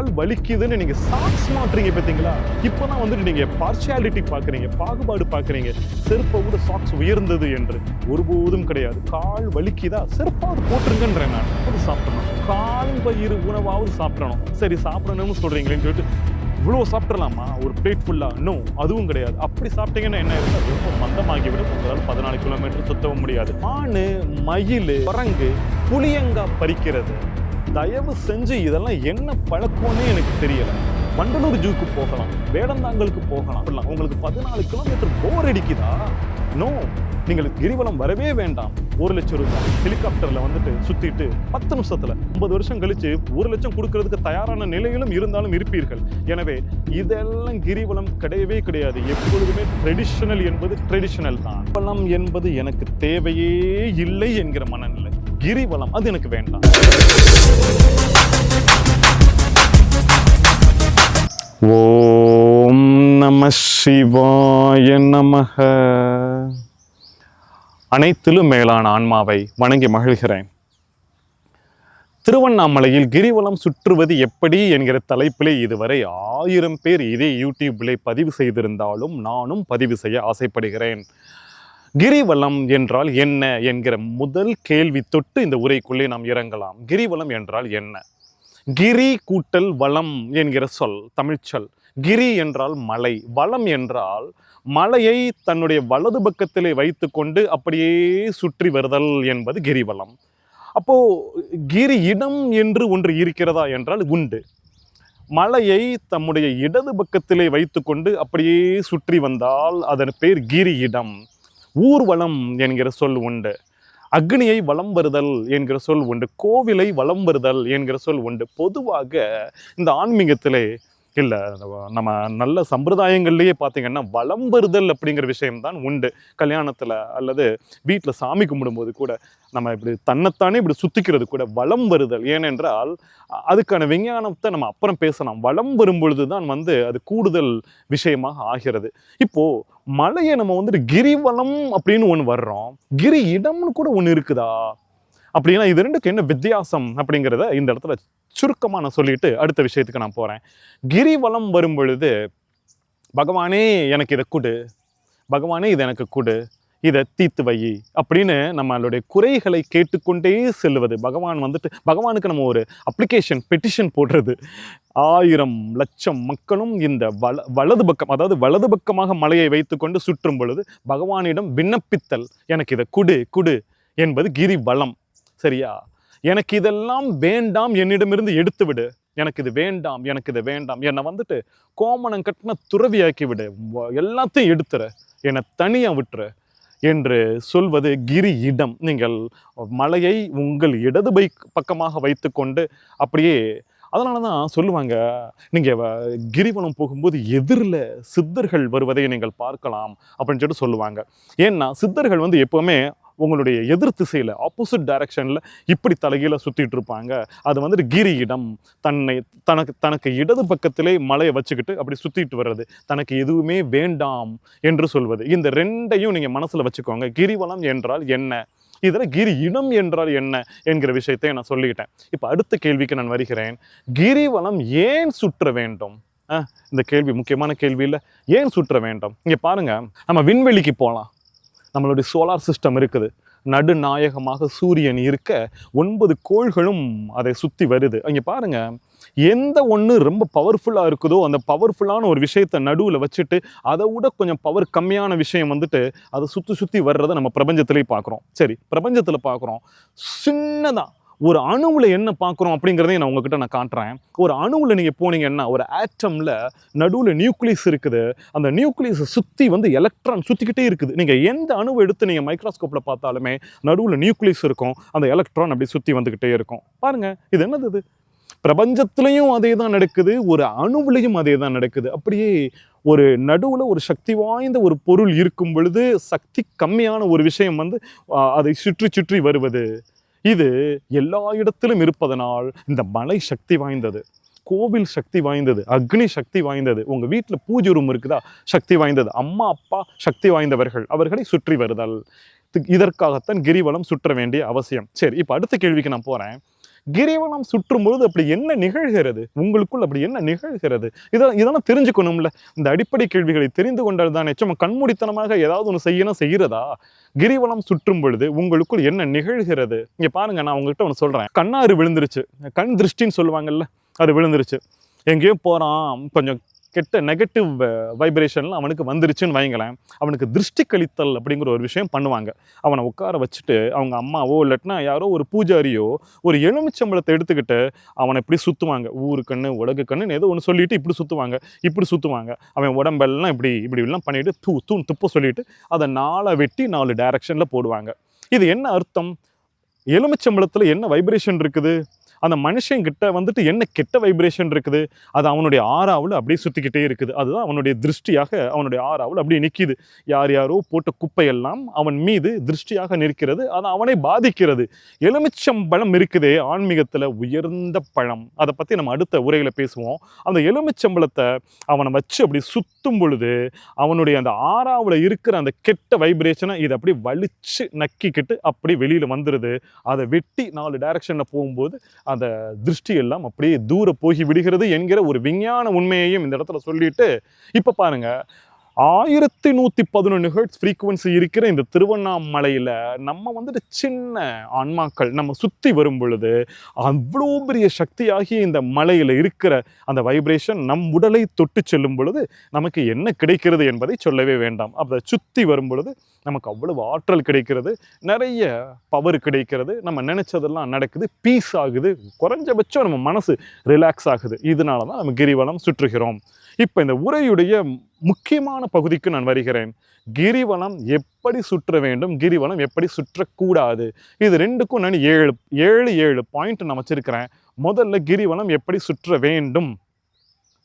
கால் வலிக்குதுன்னு நீங்க சாக்ஸ் மாட்டுறீங்க பார்த்தீங்களா? இப்போதான் வந்துட்டு நீங்க பார்ஷியாலிட்டி பார்க்குறீங்க பாகுபாடு பார்க்குறீங்க. செருப்பை விட சாக்ஸ் உயர்ந்தது என்று ஒருபோதும் கிடையாது. கால் வலிக்குதா? செருப்பாவது போட்டுருங்கன்றேன் நான். அது சாப்பிடணும். கால் பயிர் உணவாவது சாப்பிடணும். சரி சாப்பிடணும்னு சொல்றீங்களேன்னு சொல்லிட்டு இவ்வளோ சாப்பிட்றலாமா ஒரு பிளேட் ஃபுல்லாக நோ அதுவும் கிடையாது. அப்படி சாப்பிட்டீங்கன்னா என்ன இருக்கும் ரொம்ப மந்தமாகிவிடும். உங்களால் பதினாலு கிலோமீட்டர் சுத்தவும் முடியாது. மானு மயில் குரங்கு புளியங்கா பறிக்கிறது. தயவு செஞ்சு இதெல்லாம் என்ன பழக்கம்னே எனக்கு தெரியல. மண்டலூர் ஜூக்கு போகலாம் வேடந்தாங்கலுக்கு போகலாம். அப்படிலாம் உங்களுக்கு பதினாலு கிலோமீட்டர் போர் அடிக்குதா? நோ நீங்கள் கிரிவலம் வரவே வேண்டாம். ஒரு லட்சம் ரூபாய். ஹெலிகாப்டர்ல வந்துட்டு சுத்திட்டு பத்து நிமிஷத்துல ஐம்பது வருஷம் கழிச்சு ஒரு லட்சம் கொடுக்கறதுக்கு தயாரான நிலையிலும் இருந்தாலும் இருப்பீர்கள். எனவே இதெல்லாம் கிரிவலம் கிடையவே கிடையாது. எப்பொழுதுமே ட்ரெடிஷனல் என்பது ட்ரெடிஷனல் தான். என்பது எனக்கு தேவையே இல்லை என்கிற மனநிலை. கிரிவலம். அது எனக்கு வேண்டாம். ஓம் நம சிவாய நமக. அனைத்திலும் மேலான ஆன்மாவை வணங்கி மகிழ்கிறேன். திருவண்ணாமலையில் கிரிவலம் சுற்றுவது எப்படி என்கிற தலைப்பிலே இதுவரை ஆயிரம் பேர் இதே யூடியூப்பிலே பதிவு செய்திருந்தாலும் நானும் பதிவு செய்ய ஆசைப்படுகிறேன். கிரிவலம் என்றால் என்ன என்கிற முதல் கேள்வி தொட்டு இந்த உரைக்குள்ளே நாம் இறங்கலாம். கிரிவலம் என்றால் என்ன? கிரி கூட்டல் வளம் என்கிற சொல் தமிழ்ச்சொல் கிரி என்றால் மலை. வளம் என்றால் மலையை தன்னுடைய வலது பக்கத்திலே வைத்துக்கொண்டு அப்படியே சுற்றி வருதல் என்பது கிரிவலம். அப்போ கிரி இடம் என்று ஒன்று இருக்கிறதா என்றால் உண்டு. மலையை தம்முடைய இடது பக்கத்திலே வைத்துக்கொண்டு அப்படியே சுற்றி வந்தால் அதன் பேர் கிரி இடம். ஊர்வலம் என்கிற சொல் உண்டு. அக்னியை வலம் வருதல் என்கிற சொல் உண்டு. கோவிலை வலம் வருதல் என்கிற சொல் உண்டு. பொதுவாக இந்த ஆன்மீகத்திலே இல்லை நம்ம நல்ல சம்பிரதாயங்கள்லேயே பார்த்தீங்கன்னா வலம் வருதல் அப்படிங்கிற விஷயம்தான் உண்டு. கல்யாணத்தில் அல்லது வீட்டில் சாமி கும்பிடும்போது கூட நம்ம இப்படி தன்னைத்தானே இப்படி சுத்திக்கிறது கூட வலம் வருதல். ஏனென்றால் அதுக்கான விஞ்ஞானத்தை நம்ம அப்புறம் பேசலாம். வலம் வரும் பொழுது தான் வந்து அது கூடுதல் விஷயமாக ஆகிறது. இப்போது மலையை நம்ம வந்துட்டு கிரிவலம் அப்படின்னு ஒன்று வர்றோம். கிரி இடம்னு கூட ஒன்று இருக்குதா? அப்படின்னா இது ரெண்டுக்கு என்ன வித்தியாசம் அப்படிங்கிறத இந்த இடத்துல சுருக்கமாக நான் சொல்லிட்டு அடுத்த விஷயத்துக்கு நான் போகிறேன் கிரிவலம் வரும் பொழுது பகவானே எனக்கு இதை கொடு. பகவானே இது எனக்கு கொடு. இதை தீர்த்து வை அப்படின்னு நம்மளுடைய குறைகளை கேட்டுக்கொண்டே செல்வது பகவான் வந்துட்டு பகவானுக்கு நம்ம ஒரு அப்ளிகேஷன் பெட்டிஷன் போடுறது. ஆயிரம் லட்சம் மக்களும் இந்த வல வலது பக்கம் அதாவது வலது பக்கமாக மலையை வைத்துக்கொண்டு சுற்றும் பொழுது பகவானிடம் விண்ணப்பித்தல் எனக்கு இதை குடு குடு என்பது கிரி வலம் சரியா? எனக்கு இதெல்லாம் வேண்டாம் என்னிடமிருந்து எடுத்து விடு எனக்கு இது வேண்டாம் எனக்கு இது வேண்டாம். என்னை வந்துட்டு கோமணம் கட்டின துறவியாக்கி விடு எல்லாத்தையும் எடுத்துற என்னை தனியாக விட்டுரு. என்று சொல்வது கிரி இடம் நீங்கள் மலையை உங்கள் இடது பை பக்கமாக வைத்துக்கொண்டு அப்படியே அதனால தான் சொல்லுவாங்க நீங்கள் கிரிவனம் போகும்போது எதிரில் சித்தர்கள் வருவதை நீங்கள் பார்க்கலாம் அப்படின்னு சொல்லிட்டு சொல்லுவாங்க. ஏன்னா சித்தர்கள் வந்து எப்போவுமே உங்களுடைய எதிர் திசையில் ஆப்போசிட் டைரக்ஷனில் இப்படி தலைகீழ சுற்றிட்டு இருப்பாங்க. அது வந்துட்டு கிரி இடம் தன்னை தனக்கு தனக்கு இடது பக்கத்திலே மலையை வச்சுக்கிட்டு அப்படி சுற்றிட்டு வர்றது. தனக்கு எதுவுமே வேண்டாம் என்று சொல்வது. இந்த ரெண்டையும் நீங்கள் மனசில் வச்சுக்கோங்க. கிரிவலம் என்றால் என்ன? இதில் கிரி இடம் என்றால் என்ன? என்கிற விஷயத்தை நான் சொல்லிக்கிட்டேன். இப்போ அடுத்த கேள்விக்கு நான் வருகிறேன். கிரிவலம் ஏன் சுற்ற வேண்டும்? இந்த கேள்வி முக்கியமான கேள்வி இல்லை. ஏன் சுற்ற வேண்டும்? இங்கே பாருங்கள் நம்ம விண்வெளிக்கு போகலாம் நம்மளுடைய சோலார் சிஸ்டம் இருக்குது. நடுநாயகமாக சூரியன் இருக்க ஒன்பது கோள்களும் அதை சுற்றி வருது. அங்கே பாருங்கள் எந்த ஒன்று ரொம்ப பவர்ஃபுல்லாக இருக்குதோ அந்த பவர்ஃபுல்லான ஒரு விஷயத்தை நடுவில் வச்சுட்டு அதை விட கொஞ்சம் பவர் கம்மியான விஷயம் வந்துட்டு அதை சுற்றி சுற்றி வர்றதை நம்ம பிரபஞ்சத்திலே பார்க்குறோம். சரி பிரபஞ்சத்தில் பார்க்குறோம். சின்னதாக ஒரு அணுவில் என்ன பார்க்குறோம் அப்படிங்கிறதையும் நான் உங்ககிட்ட நான் காட்டுறேன். ஒரு அணுவில் நீங்கள் போனீங்கன்னா ஒரு ஆட்டமில் நடுவில் நியூக்ளியஸ் இருக்குது. அந்த நியூக்ளியஸை சுற்றி வந்து எலக்ட்ரான் சுற்றிக்கிட்டே இருக்குது. நீங்கள் எந்த அணுவை எடுத்து நீங்கள் மைக்ரோஸ்கோப்பில் பார்த்தாலுமே நடுவில் நியூக்ளியஸ் இருக்கும். அந்த எலக்ட்ரான் அப்படி சுற்றி வந்துக்கிட்டே இருக்கும். பாருங்கள் இது என்னது இது? பிரபஞ்சத்துலேயும் அதே தான் நடக்குது. ஒரு அணுவிலையும் அதே தான் நடக்குது. அப்படியே ஒரு நடுவில் ஒரு சக்தி வாய்ந்த ஒரு பொருள் இருக்கும் பொழுது சக்தி கம்மியான ஒரு விஷயம் வந்து அதை சுற்றி சுற்றி வருவது. இது எல்லா இடத்திலும் இருப்பதனால் இந்த மலை சக்தி வாய்ந்தது கோவில் சக்தி வாய்ந்தது அக்னி சக்தி வாய்ந்தது உங்கள் வீட்டில் பூஜை ரூம் இருக்குதா? சக்தி வாய்ந்தது. அம்மா அப்பா சக்தி வாய்ந்தவர்கள் அவர்களை சுற்றி வருதல். இதற்காகத்தான் கிரிவலம் சுற்ற வேண்டிய அவசியம். சரி இப்போ அடுத்த கேள்விக்கு நான் போறேன். கிரிவலம் சுற்றும் பொழுது அப்படி என்ன நிகழ்கிறது? உங்களுக்குள் அப்படி என்ன நிகழ்கிறது? இதை இதெல்லாம் தெரிஞ்சுக்கணும்ல. இந்த அடிப்படை கேள்விகளை தெரிந்து கொண்டால் தானே சும்மா கண்மூடித்தனமாக ஏதாவது ஒன்று செய்யணும் செய்கிறதா? கிரிவலம் சுற்றும் பொழுது உங்களுக்குள் என்ன நிகழ்கிறது? இங்கே பாருங்க நான் உங்ககிட்ட ஒன்று சொல்றேன். கண்ணாறு விழுந்துருச்சு. கண் திருஷ்டின்னு சொல்லுவாங்கல்ல அது விழுந்துருச்சு. எங்கேயோ போகிறான் கொஞ்சம் கெட்ட நெகட்டிவ் வைப்ரேஷன்லாம் அவனுக்கு வந்துருச்சுன்னு வைங்களேன். அவனுக்கு திருஷ்டி கழித்தல் அப்படிங்கிற ஒரு விஷயம் பண்ணுவாங்க. அவனை உட்கார வச்சுட்டு அவங்க அம்மாவோ இல்லாட்டினா யாரோ ஒரு பூஜாரியோ ஒரு எலுமிச்சம்பளத்தை எடுத்துக்கிட்டு அவனை இப்படி சுற்றுவாங்க ஊரு கண்ணு உலக கண்ணுன்னு ஏதோ ஒன்று சொல்லிட்டு இப்படி சுற்றுவாங்க இப்படி சுற்றுவாங்க அவன் உடம்பெல்லாம் இப்படி இப்படி எல்லாம் பண்ணிட்டு தூ தூண் துப்ப சொல்லிட்டு அதை நாளை வெட்டி நாலு டைரக்ஷனில் போடுவாங்க. இது என்ன அர்த்தம்? எலுமிச்சம்பளத்தில் என்ன வைப்ரேஷன் இருக்குது? அந்த மனுஷங்கிட்ட வந்துட்டு என்ன கெட்ட வைப்ரேஷன் இருக்குது? அது அவனுடைய ஆறாவில் அப்படியே சுற்றிக்கிட்டே இருக்குது. அதுதான் அவனுடைய திருஷ்டியாக அவனுடைய ஆறாவில் அப்படியே நிற்கிது யார் யாரோ போட்ட குப்பையெல்லாம் அவன் மீது திருஷ்டியாக நிற்கிறது. அது அவனை பாதிக்கிறது. எலுமிச்சம் பழம் இருக்குதே ஆன்மீகத்தில் உயர்ந்த பழம். அதை பற்றி நம்ம அடுத்த உரையில் பேசுவோம். அந்த எலுமிச்சம்பழத்தை அவனை வச்சு அப்படி சுத்தும் பொழுது அவனுடைய அந்த ஆறாவில் இருக்கிற அந்த கெட்ட வைப்ரேஷனை இதை அப்படி வலிச்சு நக்கிக்கிட்டு அப்படி வெளியில் வந்துடுது அதை வெட்டி நாலு டைரக்ஷனில் போகும்போது அந்த திருஷ்டி எல்லாம் அப்படியே தூர போகி விடுகிறது என்கிற ஒரு விஞ்ஞான உண்மையையும் இந்த இடத்துல சொல்லிட்டு இப்போ பாருங்க ஆயிரத்தி நூற்றி பதினொன்று ஹெர்ட்ஸ் ஃப்ரீக்குவன்சி இருக்கிற இந்த திருவண்ணாமலையில் நம்ம வந்துட்டு சின்ன ஆன்மாக்கள் நம்ம சுற்றி வரும் பொழுது அவ்வளோ பெரிய சக்தியாகிய இந்த மலையில் இருக்கிற அந்த வைப்ரேஷன் நம் உடலை தொட்டு செல்லும் பொழுது நமக்கு என்ன கிடைக்கிறது என்பதை சொல்லவே வேண்டாம். அதை சுற்றி வரும் பொழுது நமக்கு அவ்வளவு ஆற்றல் கிடைக்கிறது நிறைய பவர் கிடைக்கிறது நம்ம நினச்சதெல்லாம் நடக்குது பீஸ் ஆகுது குறைஞ்சபட்சம் நம்ம மனசு ரிலாக்ஸ் ஆகுது. இதனால தான் நம்ம கிரிவலம் சுற்றுகிறோம். இப்போ இந்த உரையுடைய முக்கியமான பகுதிக்கு நான் வருகிறேன். கிரிவலம் எப்படி சுற்ற வேண்டும்? கிரிவலம் எப்படி சுற்றக்கூடாது? இது ரெண்டுக்கும் நான் ஏழு ஏழு ஏழு பாயிண்ட் நான் வச்சிருக்கிறேன். முதல்ல கிரிவலம் எப்படி சுற்ற வேண்டும்?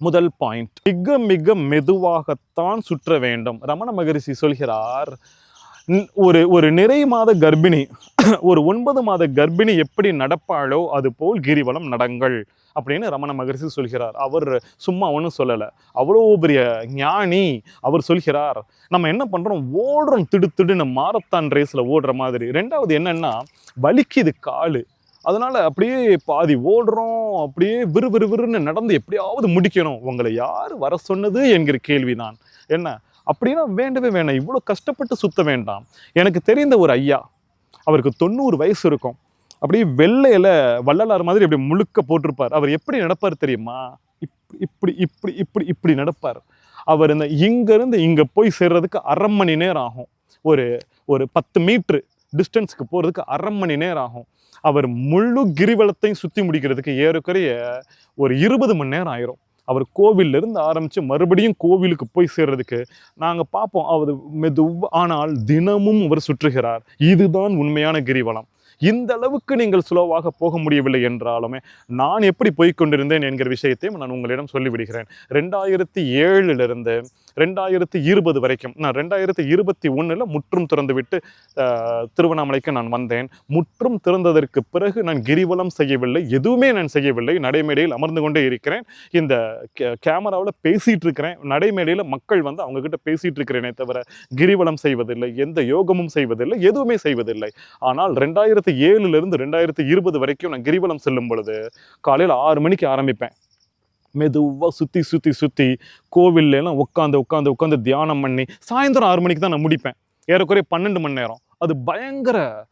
முதல் பாயிண்ட் மிக மிக மெதுவாகத்தான் சுற்ற வேண்டும். ரமண மகரிஷி சொல்கிறார் ஒரு ஒரு நிறை மாத கர்ப்பிணி ஒரு ஒன்பது மாத கர்ப்பிணி எப்படி நடப்பாளோ அது போல் கிரிவலம் நடங்கள் அப்படின்னு ரமண மகரிஷி சொல்கிறார். அவர் சும்மா ஒன்றும் சொல்லலை. அவ்வளோ பெரிய ஞானி அவர் சொல்கிறார். நம்ம என்ன பண்ணுறோம் ஓடுறோம் திடு திடுன்னு மாரத்தான் ரேஸில் ஓடுற மாதிரி. ரெண்டாவது என்னென்னா வலிக்குது காலு. அதனால் அப்படியே பாதி ஓடுறோம் அப்படியே விறுவிறுவிறுன்னு விறுன்னு நடந்து எப்படியாவது முடிக்கணும். உங்களை யார் வர சொன்னது என்கிற கேள்வி தான் என்ன? அப்படின்னா வேண்டவே வேண்டாம். இவ்வளோ கஷ்டப்பட்டு சுத்த வேண்டாம். எனக்கு தெரிந்த ஒரு ஐயா அவருக்கு தொண்ணூறு வயசு இருக்கும். அப்படியே வெள்ளையில் வள்ளலார் மாதிரி அப்படி முழுக்க போட்டிருப்பார். அவர் எப்படி நடப்பார் தெரியுமா? இப்படி இப்படி இப்படி இப்படி இப்படி நடப்பார். அவர் இந்த இங்கேருந்து இங்கே போய் சேர்றதுக்கு அரை மணி நேரம் ஆகும். ஒரு ஒரு பத்து மீட்ரு டிஸ்டன்ஸுக்கு போகிறதுக்கு அரை மணி நேரம் ஆகும். அவர் முழு கிரிவலத்தையும் சுற்றி முடிக்கிறதுக்கு ஏறக்குறைய ஒரு இருபது மணி நேரம் ஆயிரும். அவர் கோவில்ல இருந்து ஆரம்பித்து மறுபடியும் கோவிலுக்கு போய் சேர்றதுக்கு நாங்கள் பார்ப்போம். அவர் மெதுவாக ஆனால் தினமும் அவர் சுற்றுகிறார். இதுதான் உண்மையான கிரிவலம். இந்த அளவுக்கு நீங்கள் ஸ்லோவாக போக முடியவில்லை என்றாலுமே நான் எப்படி போய்கொண்டிருந்தேன் என்கிற விஷயத்தையும் நான் உங்களிடம் சொல்லிவிடுகிறேன். ரெண்டாயிரத்தி ஏழிலிருந்து ரெண்டாயிரத்தி இருபது வரைக்கும் நான் ரெண்டாயிரத்தி இருபத்தி ஒன்றில் முற்றும் திறந்துவிட்டு திருவண்ணாமலைக்கு நான் வந்தேன். முற்றும் திறந்ததற்கு பிறகு நான் கிரிவலம் செய்யவில்லை எதுவுமே நான் செய்யவில்லை. நடைமேடையில் அமர்ந்து கொண்டே இருக்கிறேன். இந்த கேமராவில் பேசிகிட்டு இருக்கிறேன் நடைமேடையில் மக்கள் வந்து அவங்க பேசிகிட்டு இருக்கிறேனே தவிர கிரிவலம் செய்வதில்லை எந்த யோகமும் செய்வதில்லை எதுவுமே செய்வதில்லை. ஆனால் ரெண்டாயிரத்தி ஏழுலேருந்து ரெண்டாயிரத்தி இருபது வரைக்கும் நான் கிரிவலம் செல்லும் பொழுது காலையில் ஆறு மணிக்கு ஆரம்பிப்பேன். மெதுவாக சுற்றி சுற்றி சுற்றி கோவில்லாம் உட்காந்து உட்காந்து உட்காந்து தியானம் பண்ணி சாயந்தரம் ஆறு மணிக்கு தான் நான் முடிப்பேன். ஏறக்குறைய பன்னெண்டு மணி நேரம். அது பயங்கர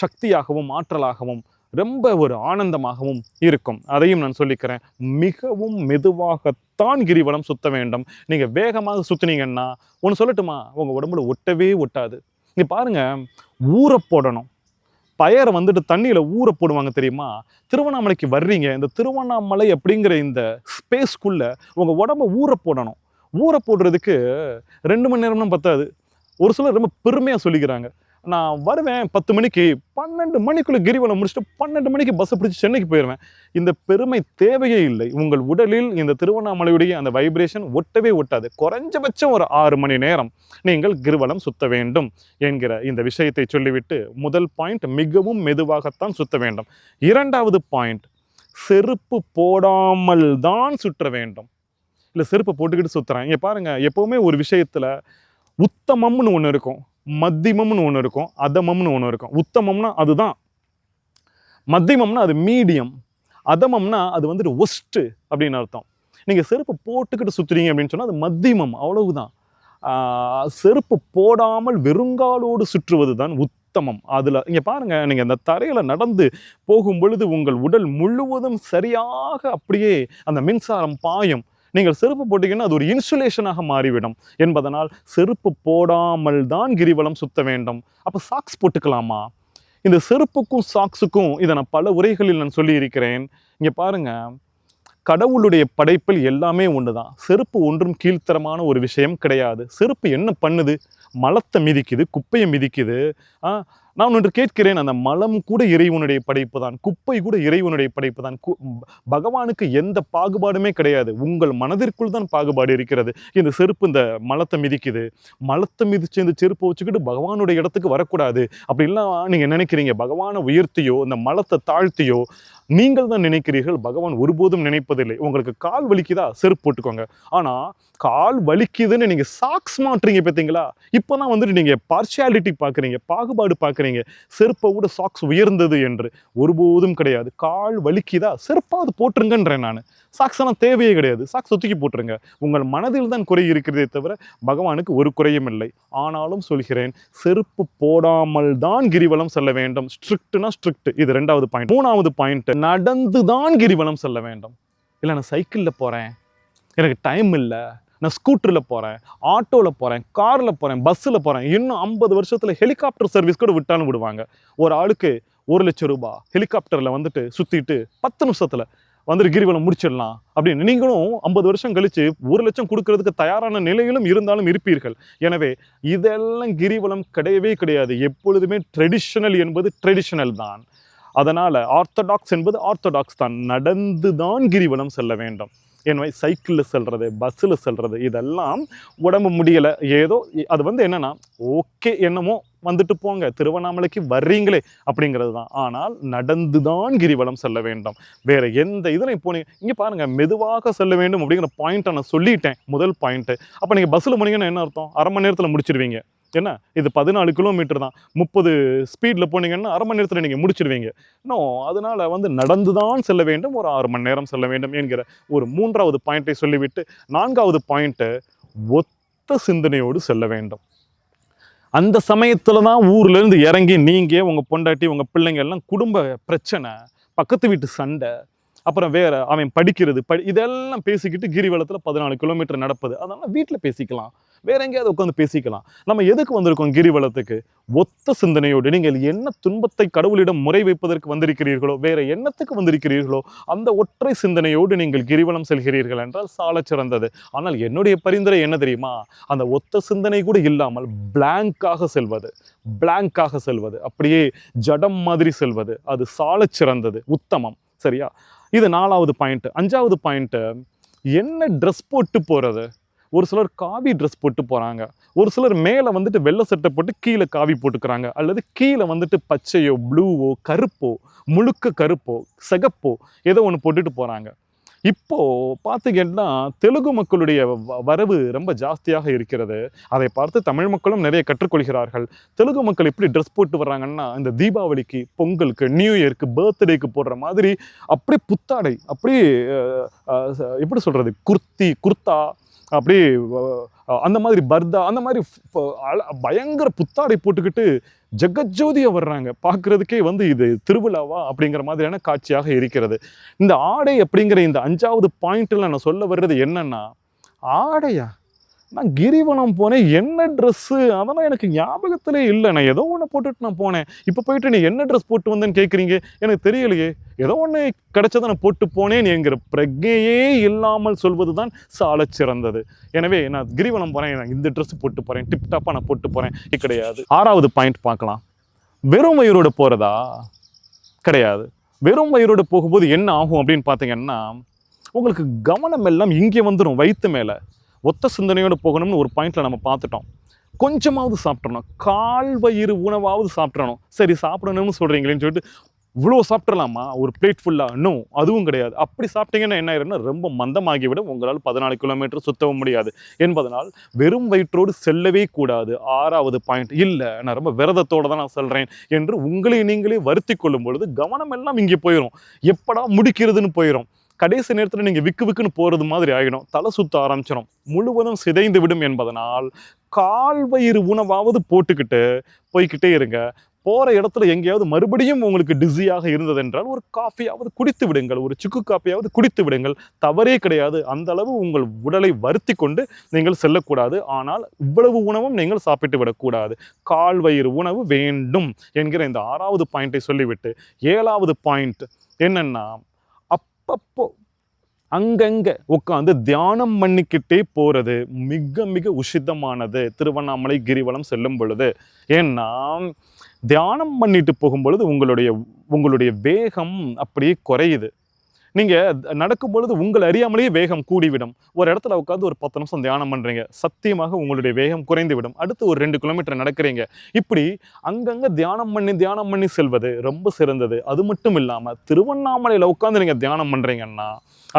சக்தியாகவும் ஆற்றலாகவும் ரொம்ப ஒரு ஆனந்தமாகவும் இருக்கும். அதையும் நான் சொல்லிக்கிறேன். மிகவும் மெதுவாகத்தான் கிரிவலம் சுத்த வேண்டும். நீங்கள் வேகமாக சுற்றுனீங்கன்னா ஒன்று சொல்லட்டுமா? உங்கள் உடம்புல ஒட்டவே ஒட்டாது. நீ பாருங்க ஊற போடணும். பயரை வந்துட்டு தண்ணியில் ஊற போடுவாங்க தெரியுமா? திருவண்ணாமலைக்கு வர்றீங்க. இந்த திருவண்ணாமலை அப்படிங்கிற இந்த ஸ்பேஸ்க்குள்ளே உங்கள் உடம்ப ஊற போடணும். ஊற போடுறதுக்கு ரெண்டு மணி நேரம்னு பத்தாது. ஒரு சிலர் ரொம்ப பெருமையாக சொல்லிக்கிறாங்க. நான் வருவேன் பத்து மணிக்கு. பன்னெண்டு மணிக்குள்ளே கிரிவலம் முடிச்சுட்டு பன்னெண்டு மணிக்கு பஸ்ஸை பிடிச்சி சென்னைக்கு போயிடுவேன் இந்த பெருமை தேவையே இல்லை. உங்கள் உடலில் இந்த திருவண்ணாமலையுடைய அந்த வைப்ரேஷன் ஒட்டவே ஒட்டாது. குறைஞ்சபட்சம் ஒரு ஆறு மணி நேரம் நீங்கள் கிரிவலம் சுத்த வேண்டும் என்கிற இந்த விஷயத்தை சொல்லிவிட்டு முதல் பாயிண்ட் மிகவும் மெதுவாகத்தான் சுத்த வேண்டும். இரண்டாவது பாயிண்ட் செருப்பு போடாமல் தான் சுற்ற வேண்டும். இல்லை செருப்பு போட்டுக்கிட்டு சுற்றுறேன் இங்கே பாருங்கள் எப்போவுமே ஒரு விஷயத்தில் உத்தமம்னு ஒன்று இருக்கும். மத்தியமம்னு ஒன்று இருக்கும் அதமம்னு ஒன்று இருக்கும். உத்தமம்னா அதுதான். மத்தியமம்னா அது மீடியம். அதமம்னா அது வந்துட்டு ஒஸ்ட்டு அப்படின்னு அர்த்தம். நீங்கள் செருப்பு போட்டுக்கிட்டு சுற்றுறீங்க அப்படின்னு சொன்னால் அது மத்தியமம் அவ்வளவுதான். செருப்பு போடாமல் வெறுங்காலோடு சுற்றுவது தான் உத்தமம். அதில் இங்கே பாருங்கள் நீங்கள் அந்த தரையில் நடந்து போகும் பொழுது உங்கள் உடல் முழுவதும் சரியாக அப்படியே அந்த மின்சாரம் பாயும். நீங்கள் செருப்பு போட்டீங்கன்னா அது ஒரு இன்சுலேஷனாக மாறிவிடும். என்பதனால் செருப்பு போடாமல் தான் கிரிவலம் சுத்த வேண்டும். அப்போ சாக்ஸ் போட்டுக்கலாமா? இந்த செருப்புக்கும் சாக்ஸுக்கும் இதை நான் பல உரைகளில் நான் சொல்லியிருக்கிறேன். இங்கே பாருங்க. கடவுளுடைய படைப்பில் எல்லாமே ஒன்று தான் செருப்பு ஒன்றும் கீழ்த்தரமான ஒரு விஷயம் கிடையாது. செருப்பு என்ன பண்ணுது? மலத்தை மிதிக்குது குப்பையை மிதிக்குது. ஆ, நான் ஒன்று கேட்கிறேன் அந்த மலம் கூட இறைவனுடைய படைப்பு தான் குப்பை கூட இறைவனுடைய படைப்பு தான் கு- பகவானுக்கு எந்த பாகுபாடுமே கிடையாது. உங்கள் மனதிற்குள் தான் பாகுபாடு இருக்கிறது. இந்த செருப்பு இந்த மலத்தை மிதிக்குது. மலத்தை மிதிச்சு இந்த செருப்பை வச்சுக்கிட்டு பகவானுடைய இடத்துக்கு வரக்கூடாது. அப்படிலாம் நீங்கள் நினைக்கிறீங்க? பகவானை உயர்த்தியோ இந்த மலத்தை தாழ்த்தியோ நீங்கள் தான் நினைக்கிறீர்கள் பகவான் ஒருபோதும் நினைப்பதில்லை. உங்களுக்கு கால் வலிக்குதா? செருப்பு போட்டுக்கோங்க. ஆனால் கால் வலிக்குதுன்னு நீங்கள் சாக்ஸ் மாட்டுறீங்க பார்த்தீங்களா? இப்போ தான் வந்துட்டு நீங்கள் பார்ஷியாலிட்டி பார்க்குறீங்க பாகுபாடு பார்க்குறீங்க. செருப்பை விட சாக்ஸ் உயர்ந்தது என்று. ஒருபோதும் கிடையாது. கால் வலிக்குதா? செருப்பாவது போட்டுருங்கன்றேன் நான். சாக்ஸ் எல்லாம் தேவையே கிடையாது. சாக்ஸ் தூக்கி போட்டுருங்க. உங்கள் மனதில் தான் குறை இருக்கிறதே தவிர பகவானுக்கு ஒரு குறையும் இல்லை. ஆனாலும் சொல்கிறேன் செருப்பு போடாமல் தான் கிரிவலம் செல்ல வேண்டும். ஸ்ட்ரிக்ட்னா ஸ்ட்ரிக்ட் இது ரெண்டாவது பாயிண்ட் மூணாவது பாயிண்ட் நடந்து தான் கிரிவலம் செல்ல வேண்டும். இல்லை நான் சைக்கிளில் போகிறேன் எனக்கு டைம் இல்லை. நான் ஸ்கூட்டரில் போகிறேன் ஆட்டோவில் போகிறேன் காரில் போகிறேன் பஸ்ஸில் போகிறேன் இன்னும் ஐம்பது வருஷத்தில் ஹெலிகாப்டர் சர்வீஸ் கூட விட்டாலும் விடுவாங்க. ஒரு ஆளுக்கு ஒரு லட்சம் ரூபாய் ஹெலிகாப்டரில் வந்துட்டு சுற்றிட்டு பத்து நிமிஷத்தில் வந்துட்டு கிரிவலம் முடிச்சிடலாம் அப்படின்னு நீங்களும் ஐம்பது வருஷம் கழித்து ஒரு லட்சம் கொடுக்கறதுக்கு தயாரான நிலையிலும் இருந்தாலும் இருப்பீர்கள். எனவே இதெல்லாம் கிரிவலம் கிடையவே கிடையாது. எப்பொழுதுமே ட்ரெடிஷ்னல் என்பது ட்ரெடிஷ்னல் தான். அதனால் ஆர்த்தடாக்ஸ் என்பது ஆர்த்தடாக்ஸ் தான். நடந்து தான் கிரிவலம் செல்ல வேண்டும். எனவே சைக்கிளில் செல்வது பஸ்ஸில் செல்வது இதெல்லாம் உடம்பு முடியலை. ஏதோ அது வந்து என்னென்னா ஓகே என்னமோ வந்துட்டு போங்க திருவண்ணாமலைக்கு வர்றீங்களே அப்படிங்கிறது தான். ஆனால் நடந்து தான் கிரிவலம் செல்ல வேண்டும். வேறு எந்த இதில் போனீங்க இங்கே பாருங்கள் மெதுவாக செல்ல வேண்டும் அப்படிங்கிற பாயிண்ட்டை நான் சொல்லிட்டேன் முதல் பாயிண்ட்டு அப்போ நீங்கள் பஸ்ஸில் போனீங்கன்னா என்ன அர்த்தம்? அரை மணி நேரத்தில் முடிச்சிடுவீங்க என்ன? இது பதினாலு கிலோமீட்டர் தான். முப்பது ஸ்பீடில் போனீங்கன்னா அரை மணி நேரத்தில் நீங்கள் முடிச்சிடுவீங்க. இன்னும் அதனால் வந்து நடந்து தான் செல்ல வேண்டும். ஒரு ஆறு மணி நேரம் செல்ல வேண்டும் என்கிற ஒரு மூன்றாவது பாயிண்ட்டை சொல்லிவிட்டு நான்காவது பாயிண்ட்டை ஒத்த சிந்தனையோடு செல்ல வேண்டும். அந்த சமயத்தில் தான் ஊர்லேருந்து இறங்கி நீங்கள் உங்கள் பொண்டாட்டி உங்கள் பிள்ளைங்க எல்லாம் குடும்ப பிரச்சனை பக்கத்து வீட்டு சண்டை அப்புறம் வேறு அவன் படிக்கிறது படி இதெல்லாம் பேசிக்கிட்டு கிரிவலத்தில் பதினாலு கிலோமீட்டர் நடப்பது. அதெல்லாம் வீட்டில் பேசிக்கலாம். வேற எங்கேயாவது உட்காந்து பேசிக்கலாம். நம்ம எதுக்கு வந்திருக்கோம் கிரிவலத்துக்கு? ஒத்த சிந்தனையோடு. நீங்கள் என்ன துன்பத்தை கடவுளிடம் முறை வைப்பதற்கு வந்திருக்கிறீர்களோ வேற எண்ணத்துக்கு வந்திருக்கிறீர்களோ அந்த ஒற்றை சிந்தனையோடு நீங்கள் கிரிவலம் செல்கிறீர்கள் என்றால் சால சிறந்தது. ஆனால் என்னுடைய பரிந்துரை என்ன தெரியுமா? அந்த ஒத்த சிந்தனை கூட இல்லாமல் பிளாங்காக செல்வது. பிளாங்காக செல்வது. அப்படியே ஜடம் மாதிரி செல்வது. அது சால சிறந்தது. உத்தமம். சரியா? இது நாலாவது பாயிண்ட் அஞ்சாவது பாயிண்ட்டு என்ன ட்ரெஸ் போட்டு போகிறது ஒரு சிலர் காவி ட்ரெஸ் போட்டு போகிறாங்க ஒரு சிலர் மேலே வந்துட்டு வெள்ளை சட்டை போட்டு கீழே காவி போட்டுக்கிறாங்க. அல்லது கீழே வந்துட்டு பச்சையோ ப்ளூவோ கருப்போ முழுக்க கருப்போ சிகப்போ ஏதோ ஒன்று போட்டுட்டு போகிறாங்க இப்போ பார்த்தீங்கன்னா தெலுங்கு மக்களுடைய வ- வரவு ரொம்ப ஜாஸ்தியாக இருக்கிறது. அதை பார்த்து தமிழ் மக்களும் நிறைய கற்றுக்கொள்கிறார்கள். தெலுங்கு மக்கள் எப்படி ட்ரெஸ் போட்டு வர்றாங்கன்னா இந்த தீபாவளிக்கு பொங்கலுக்கு நியூ இயர்க்கு பர்த்டேக்கு போடுற மாதிரி அப்படியே புத்தாடை அப்படியே எப்படி சொல்கிறது குர்த்தி குர்த்தா அப்படி அந்த மாதிரி பர்தா அந்த மாதிரி பயங்கர புத்தாடை போட்டுக்கிட்டு ஜெகஜோதியை வர்றாங்க. பார்க்கறதுக்கே வந்து இது திருவிழாவா அப்படிங்கிற மாதிரியான காட்சியாக இருக்கிறது. இந்த ஆடை அப்படிங்கிற இந்த அஞ்சாவது பாயிண்ட்டில் நான் சொல்ல வர்றது என்னன்னா ஆடையா? நான் கிரிவனம் போனேன். என்ன ட்ரெஸ்ஸு அதெல்லாம் எனக்கு ஞாபகத்திலே இல்லை. நான் ஏதோ ஒன்று போட்டுட்டு நான் போனேன். இப்போ போயிட்டு நீ என்ன ட்ரெஸ் போட்டு வந்தேன்னு கேட்குறீங்க எனக்கு தெரியலையே. ஏதோ ஒன்று கிடைச்சதை நான் போட்டு போனேன் என்கிற பிரஜையே இல்லாமல் சொல்வது தான் சால சிறந்தது. எனவே நான் கிரிவனம் போகிறேன் நான் இந்த ட்ரெஸ் போட்டு போகிறேன் டிப்டாப்பாக நான் போட்டு போகிறேன் கிடையாது. ஆறாவது பாயிண்ட் பார்க்கலாம். வெறும் வயிறோடு போகிறதா கிடையாது. வெறும் வயிறோடு போகும்போது என்ன ஆகும் அப்படின்னு பார்த்தீங்கன்னா உங்களுக்கு கவனம் எல்லாம் இங்கே வந்துடும் வயிற்று மேலே. ஒத்த சிந்தனையோடு போகணும்னு ஒரு பாயிண்ட்டில் நம்ம பார்த்துட்டோம். கொஞ்சமாவது சாப்பிட்றணும் கால் வயிறு உணவாவது சாப்பிட்றணும் சரி சாப்பிடணும்னு சொல்கிறீங்களேன்னு சொல்லிட்டு இவ்வளோ சாப்பிட்றலாமா ஒரு பிளேட் ஃபுல்லாக இன்னும் அதுவும் கிடையாது. அப்படி சாப்பிட்டீங்கன்னா என்ன ஆயிரும்னா ரொம்ப மந்தமாகிவிட உங்களால் பதினாலு கிலோமீட்டர் சுத்தவும் முடியாது. என்பதனால் வெறும் வயிற்றோடு செல்லவே கூடாது. ஆறாவது பாயிண்ட் இல்லை நான் ரொம்ப விரதத்தோடு தான் நான் சொல்கிறேன் என்று உங்களை நீங்களே வருத்தி கொள்ளும் பொழுது கவனம் எல்லாம் இங்கே போயிடும் எப்படா முடிக்கிறதுன்னு போயிடும் கடைசி நேரத்தில் நீங்கள் விக்கு விக்குன்னு போகிறது மாதிரி ஆகிடும் தலை சுத்த ஆரம்பிச்சிடும் முழுவதும் சிதைந்து விடும் என்பதனால் கால் வயிறு உணவாவது போட்டுக்கிட்டு போய்க்கிட்டே இருங்க. போகிற இடத்துல எங்கேயாவது மறுபடியும் உங்களுக்கு டிஸியாக இருந்ததென்றால் ஒரு காஃபியாவது குடித்து விடுங்கள். ஒரு சுக்கு காஃபியாவது குடித்து விடுங்கள். தவறே கிடையாது. அந்த அளவு உங்கள் உடலை வருத்தி கொண்டு நீங்கள் செல்லக்கூடாது. ஆனால் இவ்வளவு உணவும் நீங்கள் சாப்பிட்டு விடக்கூடாது. கால் வயிறு உணவு வேண்டும் என்கிற இந்த ஆறாவது பாயிண்ட்டை சொல்லிவிட்டு ஏழாவது பாயிண்ட் என்னென்னா அப்பப்போ. அங்கங்கே உட்காந்து தியானம் பண்ணிக்கிட்டே போகிறது மிக மிக உஷிதமானது திருவண்ணாமலை கிரிவலம் செல்லும் பொழுது. ஏன்னா தியானம் பண்ணிட்டு போகும்பொழுது உங்களுடைய உங்களுடைய வேகம் அப்படியே குறையுது. நீங்கள் நடக்கும் பொழுது உங்கள் அறியாமலேயே வேகம் கூடிவிடும். ஒரு இடத்துல உட்காந்து ஒரு பத்து நிமிஷம் தியானம் பண்ணுறீங்க சத்தியமாக உங்களுடைய வேகம் குறைந்து விடும் அடுத்து ஒரு ரெண்டு கிலோமீட்டர் நடக்கிறீங்க. இப்படி அங்கங்கே தியானம் பண்ணி தியானம் பண்ணி செல்வது ரொம்ப சிறந்தது. அது மட்டும் இல்லாமல் திருவண்ணாமலையில் உட்காந்து நீங்க தியானம் பண்ணுறீங்கன்னா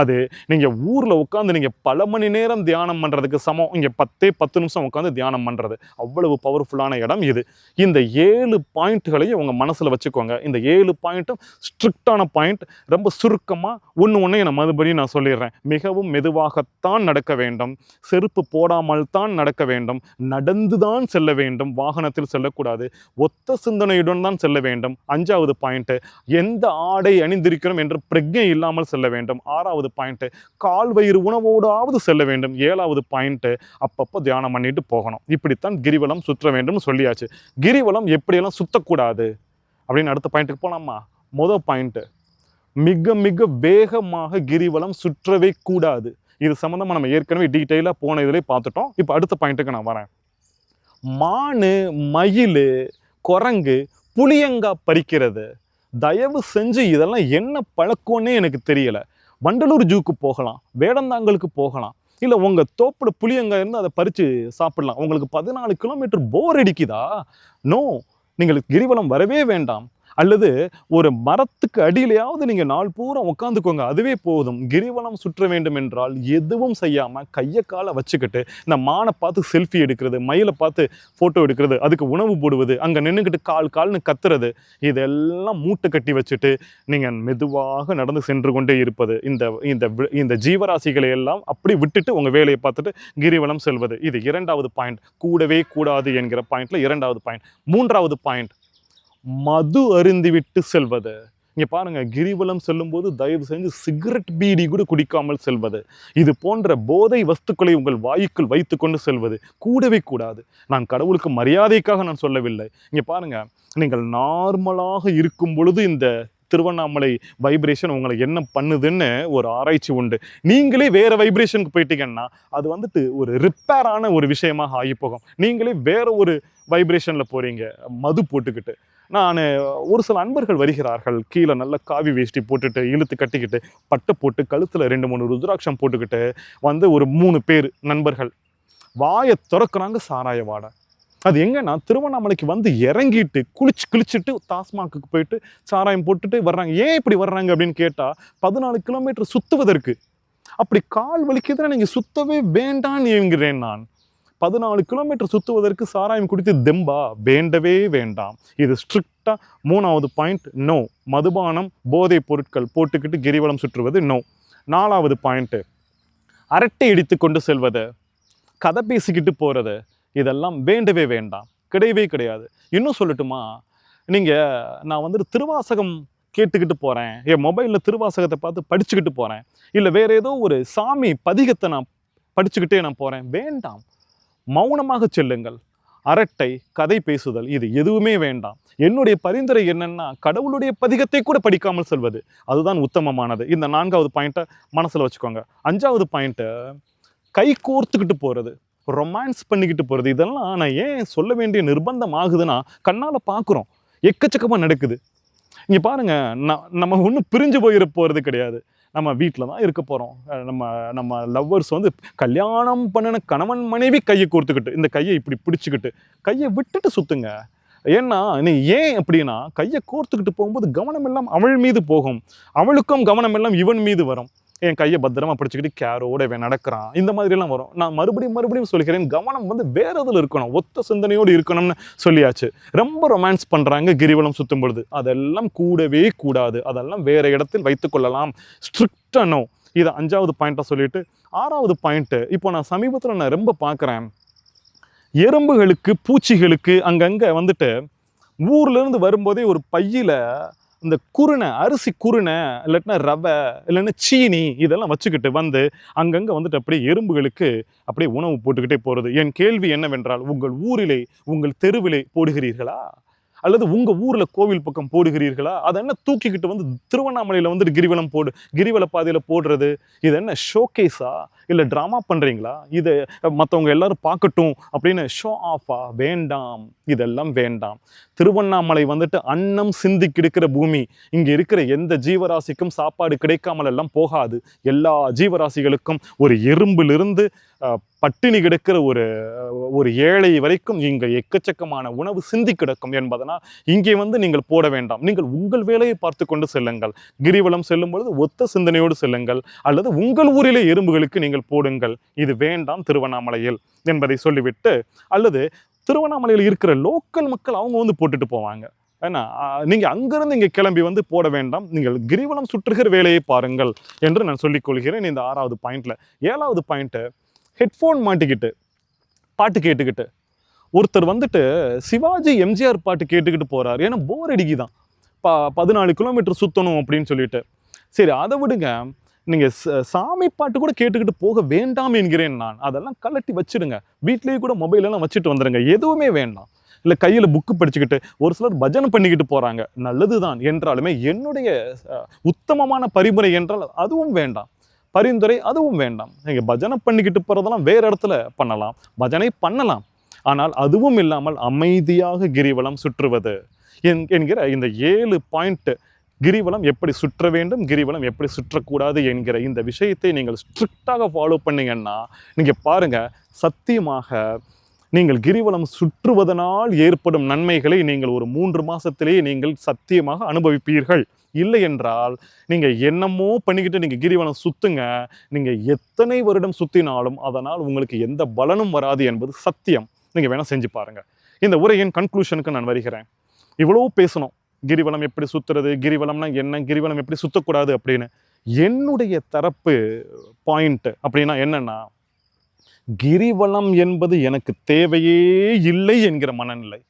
அது நீங்கள் ஊரில் உட்காந்து நீங்கள் பல மணி நேரம் தியானம் பண்ணுறதுக்கு சமம். இங்கே பத்தே பத்து நிமிஷம் உட்காந்து தியானம் பண்ணுறது அவ்வளவு பவர்ஃபுல்லான இடம் இது. இந்த ஏழு பாயிண்ட்டுகளையும் உங்கள் மனசில் வச்சுக்கோங்க. இந்த ஏழு பாயிண்ட்டும் ஸ்ட்ரிக்டான பாயிண்ட் ரொம்ப சுருக்கமாக ஒன்று ஒன்றையும் நான் மறுபடியும் நான் சொல்லிடுறேன். மிகவும் மெதுவாகத்தான் நடக்க வேண்டும். செருப்பு போடாமல் தான் நடக்க வேண்டும். நடந்து தான் செல்ல வேண்டும். வாகனத்தில் செல்லக்கூடாது. ஒத்த சிந்தனையுடன் தான் செல்ல வேண்டும். அஞ்சாவது பாயிண்ட்டு எந்த ஆடை அணிந்திருக்கிறோம் என்ற பிரஜை இல்லாமல் செல்ல வேண்டும். ஆறாவது பாயிண்ட்டு கால் வயிறு உணவோடாவது செல்ல வேண்டும். ஏழாவது பாயிண்ட்டு அப்பப்போ தியானம் பண்ணிட்டு போகணும். இப்படித்தான் கிரிவலம் சுற்ற வேண்டும்னு சொல்லியாச்சு. கிரிவலம் எப்படியெல்லாம் சுத்தக்கூடாது? அப்படின்னு அடுத்த பாயிண்ட்டுக்கு போலாமா? மொதல் பாயிண்ட்டு மிக மிக வேகமாக கிரிவலம் சுற்றவே கூடாது. இது சம்மந்தமாக நம்ம ஏற்கனவே டீட்டெயிலாக போன இதிலே பார்த்துட்டோம். இப்போ அடுத்த பாயிண்ட்டுக்கு நான் வரேன். மானு மயில் குரங்கு புளியங்காய் பறிக்கிறது. தயவு செஞ்சு இதெல்லாம் என்ன பழக்கம்னே எனக்கு தெரியலை. வண்டலூர் ஜூக்கு போகலாம் வேடந்தாங்கலுக்கு போகலாம் இல்லை உங்கள் தோப்பில் புளியங்காய் இருந்து அதை பறித்து சாப்பிடலாம். உங்களுக்கு பதினாலு கிலோமீட்டர் போர் அடிக்குதா? நோ நீங்கள் கிரிவலம் வரவே வேண்டாம். அல்லது ஒரு மரத்துக்கு அடியிலையாவது நீங்கள் நாள் பூரா உட்காந்துக்கோங்க அதுவே போதும். கிரிவலம் சுற்ற வேண்டும் என்றால் எதுவும் செய்யாமல் கையை காலை வச்சுக்கிட்டு இந்த மானை பார்த்து செல்ஃபி எடுக்கிறது மயிலை பார்த்து ஃபோட்டோ எடுக்கிறது அதுக்கு உணவு போடுவது அங்கே நின்றுக்கிட்டு கால் கால்னு கத்துறது இதெல்லாம் மூட்டை கட்டி வச்சுட்டு நீங்கள் மெதுவாக நடந்து சென்று கொண்டே இருப்பது. இந்த இந்த வி- இந்த ஜீவராசிகளை எல்லாம் அப்படி விட்டுட்டு உங்கள் வேலையை பார்த்துட்டு கிரிவலம் செல்வது. இது இரண்டாவது பாயிண்ட் கூடவே கூடாது என்கிற பாயிண்ட்ல இரண்டாவது பாயிண்ட் மூன்றாவது பாயிண்ட் மது அருந்திவிட்டு செல்வது. இங்கே பாருங்க கிரிவலம் செல்லும்போது தயவு செஞ்சு சிகரெட் பீடி கூட குடிக்காமல் செல்வது. இது போன்ற போதை வஸ்துக்களை உங்கள் வாயுக்குள் வைத்துக்கொண்டு செல்வது. கூடவே கூடாது. நான் கடவுளுக்கு மரியாதைக்காக நான் சொல்லவில்லை. இங்கே பாருங்க நீங்கள் நார்மலாக இருக்கும் பொழுது இந்த திருவண்ணாமலை வைப்ரேஷன் உங்களை என்ன பண்ணுதுன்னு ஒரு ஆராய்ச்சி உண்டு. நீங்களே வேற வைப்ரேஷனுக்கு போயிட்டீங்கன்னா அது வந்துட்டு ஒரு ரிப்பேரான ஒரு விஷயமாக ஆகி போகும் நீங்களே வேற ஒரு வைப்ரேஷனில் போகிறீங்க மது போட்டுக்கிட்டு. நான் ஒரு சில அன்பர்கள் வருகிறார்கள். கீழே நல்ல காவி வேஷ்டி போட்டுட்டு இழுத்து கட்டிக்கிட்டு பட்டை போட்டு கழுத்தில் ரெண்டு மூணு ருத்ராட்சம் போட்டுக்கிட்டு வந்து ஒரு மூணு பேர் நண்பர்கள். வாயை திறக்கிறாங்க சாராய வாடை. அது எங்கன்னா திருவண்ணாமலைக்கு வந்து இறங்கிட்டு குளிச்சு குளிச்சுட்டு தாஸ்மாக்கு போயிட்டு சாராயம் போட்டுட்டு வர்றாங்க. ஏன் இப்படி வர்றாங்க அப்படின்னு கேட்டால் பதினாலு கிலோமீட்டர் சுத்துவதற்கு. அப்படி கால் வலிக்குதுன்னா நீங்கள் சுத்தவே வேண்டான்னு என்கிறேன் நான். பதினாலு கிலோமீட்டர் சுற்றுவதற்கு சாராயம் குடித்து தெம்பா? வேண்டவே வேண்டாம். இது ஸ்ட்ரிக்டாக மூணாவது பாயிண்ட் நோ மதுபானம் போதைப் பொருட்கள் போட்டுக்கிட்டு கிரிவலம் சுற்றுவது நோ நாலாவது பாயிண்ட்டு அரட்டை இடித்து கொண்டு செல்வது கதை பேசிக்கிட்டு போகிறது இதெல்லாம் வேண்டவே வேண்டாம். கிடையவே கிடையாது. இன்னும் சொல்லட்டுமா? நீங்கள் நான் வந்துட்டு திருவாசகம் கேட்டுக்கிட்டு போகிறேன் என் மொபைலில் திருவாசகத்தை பார்த்து படிச்சுக்கிட்டு போகிறேன் இல்லை வேறு ஏதோ ஒரு சாமி பதிகத்தை நான் படிச்சுக்கிட்டே நான் போகிறேன் வேண்டாம். மௌனமாக செல்லுங்கள். அரட்டை கதை பேசுதல் இது எதுவுமே வேண்டாம். என்னுடைய பரிந்துரை என்னென்னா கடவுளுடைய பதிகத்தை கூட படிக்காமல் செல்வது. அதுதான் உத்தமமானது. இந்த நான்காவது பாயிண்ட்டை மனசில் வச்சுக்கோங்க. அஞ்சாவது பாயிண்ட்டை கை கோர்த்துக்கிட்டு போகிறது ரொமான்ஸ் பண்ணிக்கிட்டு போகிறது இதெல்லாம் நான் ஏன் சொல்ல வேண்டிய நிர்பந்தம் ஆகுதுன்னா கண்ணால் பார்க்குறோம் எக்கச்சக்கமாக நடக்குது. இங்கே பாருங்கள் ந- நம்ம ஒன்றும் பிரிஞ்சு போயிட போகிறது கிடையாது. நம்ம வீட்டில் தான் இருக்க போகிறோம் நம்ம நம்ம லவ்வர்ஸ் வந்து கல்யாணம் பண்ணின கணவன் மனைவி கையை கோர்த்துக்கிட்டு இந்த கையை இப்படி பிடிச்சிக்கிட்டு கையை விட்டுட்டு சுற்றுங்க ஏன்னா நீ ஏன் அப்படின்னா கையை கோர்த்துக்கிட்டு போகும்போது கவனம் எல்லாம் அவள் மீது போகும். அவளுக்கும் கவனம் எல்லாம் இவன் மீது வரும். என் கையை பத்திரமா பிடிச்சிக்கிட்டு கேரோட இவன் நடக்கிறான். இந்த மாதிரிலாம் வரும். நான் மறுபடியும் மறுபடியும் சொல்லிக்கிறேன் கவனம் வந்து வேற இதில் இருக்கணும்? ஒத்த சிந்தனையோடு இருக்கணும்னு சொல்லியாச்சு. ரொம்ப ரொமான்ஸ் பண்ணுறாங்க கிரிவலம் சுற்றும் பொழுது. அதெல்லாம் கூடவே கூடாது. அதெல்லாம் வேற இடத்தில் வைத்துக்கொள்ளலாம் ஸ்ட்ரிக்டாக நோ இதை அஞ்சாவது பாயிண்ட்டாக சொல்லிட்டு ஆறாவது பாயிண்ட்டு இப்போ நான் சமீபத்தில் நான் ரொம்ப பார்க்குறேன். எறும்புகளுக்கு பூச்சிகளுக்கு அங்கங்கே வந்துட்டு ஊர்லேருந்து வரும்போதே ஒரு பையில் இந்த குருணை அரிசி குருணை இல்லாட்டினா ரவை இல்லைன்னா சீனி இதெல்லாம் வச்சுக்கிட்டு வந்து அங்கங்கே வந்துட்டு அப்படியே எறும்புகளுக்கு அப்படியே உணவு போட்டுக்கிட்டே போகிறது என் கேள்வி என்னவென்றால் உங்கள் ஊரிலே உங்கள் தெருவிலே போடுகிறீர்களா? அல்லது உங்கள் ஊரில் கோவில் பக்கம் போடுகிறீர்களா? அதை என்ன தூக்கிக்கிட்டு வந்து திருவண்ணாமலையில் வந்துட்டு கிரிவலம் போடு கிரிவல பாதையில் போடுறது? இது என்ன ஷோகேஸா இல்லை ட்ராமா பண்ணுறீங்களா இதை மற்றவங்க எல்லாரும் பார்க்கட்டும் அப்படின்னு ஷோ ஆஃபா வேண்டாம். இதெல்லாம் வேண்டாம். திருவண்ணாமலை வந்துட்டு அன்னம் சிந்தி கிடக்கிற பூமி. இங்கே இருக்கிற எந்த ஜீவராசிக்கும் சாப்பாடு கிடைக்காமல் எல்லாம் போகாது. எல்லா ஜீவராசிகளுக்கும் ஒரு எறும்பிலிருந்து பட்டினி கிடக்கிற ஒரு ஒரு ஏழை வரைக்கும் இங்கே எக்கச்சக்கமான உணவு சிந்தி கிடக்கும் என்பதனால் இங்கே வந்து நீங்கள் போட வேண்டாம். நீங்கள் உங்கள் வேலையை பார்த்து கொண்டு செல்லுங்கள். கிரிவலம் செல்லும் பொழுது ஒத்த சிந்தனையோடு செல்லுங்கள். அல்லது உங்கள் ஊரிலே எறும்புகளுக்கு நீங்கள் போடுங்கள். இது வேண்டாம் திருவண்ணாமலையில் என்பதை சொல்லிவிட்டு அல்லது திருவண்ணாமலையில் இருக்கிற லோக்கல் மக்கள் அவங்க வந்து போட்டுட்டு போவாங்க. ஏன்னா நீங்கள் அங்கேருந்து அங்கிருந்து கிளம்பி வந்து போட வேண்டாம். நீங்கள் கிரிவலம் சுற்றுகிற வேலையை பாருங்கள் என்று நான் சொல்லிக் கொள்கிறேன் இந்த ஆறாவது பாயிண்ட்ல ஏழாவது பாயிண்ட்டு ஹெட்ஃபோன் மாட்டிக்கிட்டு பாட்டு கேட்டுக்கிட்டு. ஒருத்தர் வந்துட்டு சிவாஜி எம்ஜிஆர் பாட்டு கேட்டுக்கிட்டு போகிறார் ஏன்னா போர் அடிக்குதான். ப பதினாலு கிலோமீட்டர் சுற்றணும் அப்படின்னு சொல்லிட்டு. சரி அதை விடுங்க. நீங்கள் ச- சாமி பாட்டு கூட கேட்டுக்கிட்டு போக வேண்டாம் என்கிறேன் நான். அதெல்லாம் கலட்டி வச்சிடுங்க. வீட்லேயே கூட மொபைலெல்லாம் வச்சுட்டு வந்துடுங்க எதுவுமே வேண்டாம். இல்லை கையில் புக்கு படிச்சுக்கிட்டு ஒரு சிலர் பஜனை பண்ணிக்கிட்டு போகிறாங்க நல்லது தான் என்றாலுமே என்னுடைய உத்தமமான பரிமுறை என்றால் அதுவும் வேண்டாம். பரிந்துரை அதுவும் வேண்டாம். நீங்கள் பஜனை பண்ணிக்கிட்டு போகிறதெல்லாம் வேற இடத்துல பண்ணலாம். பஜனை பண்ணலாம். ஆனால் அதுவும் இல்லாமல் அமைதியாக கிரிவலம் சுற்றுவது. என்- என்கிற இந்த ஏழு பாயிண்ட் கிரிவலம் எப்படி சுற்ற வேண்டும் கிரிவலம் எப்படி சுற்றக்கூடாது என்கிற இந்த விஷயத்தை நீங்கள் ஸ்ட்ரிக்டாக ஃபாலோ பண்ணிங்கன்னா நீங்கள் பாருங்கள் சத்தியமாக நீங்கள் கிரிவலம் சுற்றுவதனால் ஏற்படும் நன்மைகளை நீங்கள் ஒரு மூன்று மாதத்திலேயே நீங்கள் சத்தியமாக அனுபவிப்பீர்கள். இல்லை என்றால் நீங்கள் என்னமோ பண்ணிக்கிட்டு நீங்கள் கிரிவலம் சுத்துங்க. நீங்கள் எத்தனை வருடம் சுத்தினாலும் அதனால் உங்களுக்கு எந்த பலனும் வராது என்பது சத்தியம். நீங்கள் வேணால் செஞ்சு பாருங்கள் இந்த உரையின் கன்க்ளூஷனுக்கு நான் வருகிறேன். இவ்வளோ பேசணும். கிரிவலம் எப்படி சுற்றுறது கிரிவலம்னா என்ன? கிரிவலம் எப்படி சுத்தக்கூடாது அப்படின்னு. என்னுடைய தரப்பு பாயிண்ட்டு அப்படின்னா என்னென்னா கிரிவலம் என்பது எனக்கு தேவையே இல்லை என்கிற மனநிலை.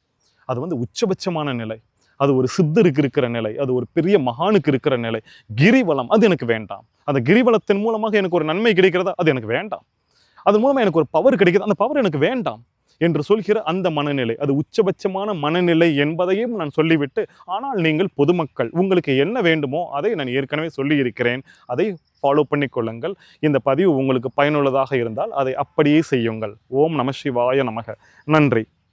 அது வந்து உச்சபட்சமான நிலை. அது ஒரு சித்தருக்கு இருக்கிற நிலை. அது ஒரு பெரிய மகானுக்கு இருக்கிற நிலை. கிரிவலம் அது எனக்கு வேண்டாம். அந்த கிரிவலத்தின் மூலமாக எனக்கு ஒரு நன்மை கிடைக்கிறதா? அது எனக்கு வேண்டாம். அது மூலமாக எனக்கு ஒரு பவர் கிடைக்கிறது அந்த பவர் எனக்கு வேண்டாம். என்று சொல்கிற அந்த மனநிலை. அது உச்சபட்சமான மனநிலை என்பதையும் நான் சொல்லிவிட்டு ஆனால் நீங்கள் பொதுமக்கள் உங்களுக்கு என்ன வேண்டுமோ அதை நான் ஏற்கனவே சொல்லியிருக்கிறேன். அதை ஃபாலோ பண்ணிக்கொள்ளுங்கள் இந்த பதிவு உங்களுக்கு பயனுள்ளதாக இருந்தால் அதை அப்படியே செய்யுங்கள். ஓம் நம சிவாய நமக. நன்றி.